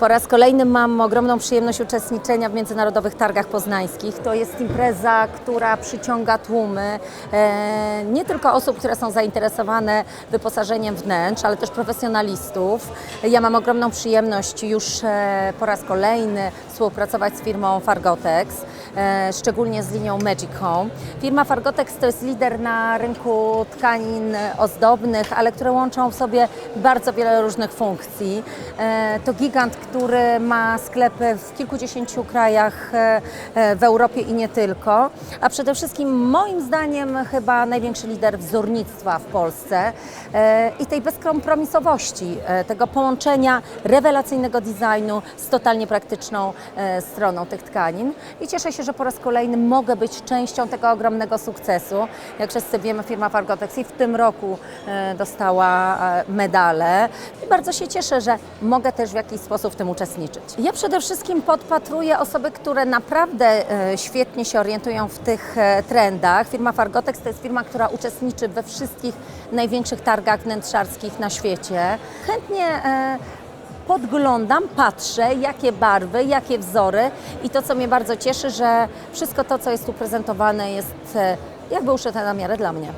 Po raz kolejny mam ogromną przyjemność uczestniczenia w Międzynarodowych Targach Poznańskich. To jest impreza, która przyciąga tłumy e, nie tylko osób, które są zainteresowane wyposażeniem wnętrz, ale też profesjonalistów. Ja mam ogromną przyjemność już e, po raz kolejny współpracować z firmą Fargotex, szczególnie z linią Magic Home. Firma Fargotex to jest lider na rynku tkanin ozdobnych, ale które łączą w sobie bardzo wiele różnych funkcji. E, To gigant, który ma sklepy w kilkudziesięciu krajach e, e, w Europie i nie tylko, a przede wszystkim moim zdaniem chyba największy lider wzornictwa w Polsce e, i tej bezkompromisowości, e, tego połączenia rewelacyjnego designu z totalnie praktyczną e, stroną tych tkanin. I cieszę się, że po raz kolejny mogę być częścią tego ogromnego sukcesu. Jak wszyscy wiemy, firma Fargotex i w tym roku e, dostała e, medale i bardzo się cieszę, że mogę też w jakiś sposób w tym uczestniczyć. Ja przede wszystkim podpatruję osoby, które naprawdę e, świetnie się orientują w tych trendach. Firma Fargotex to jest firma, która uczestniczy we wszystkich największych targach wnętrzarskich na świecie. Chętnie podglądam, patrzę, jakie barwy, jakie wzory i to, co mnie bardzo cieszy, że wszystko to, co jest tu prezentowane, jest e, jakby uszyte na miarę dla mnie.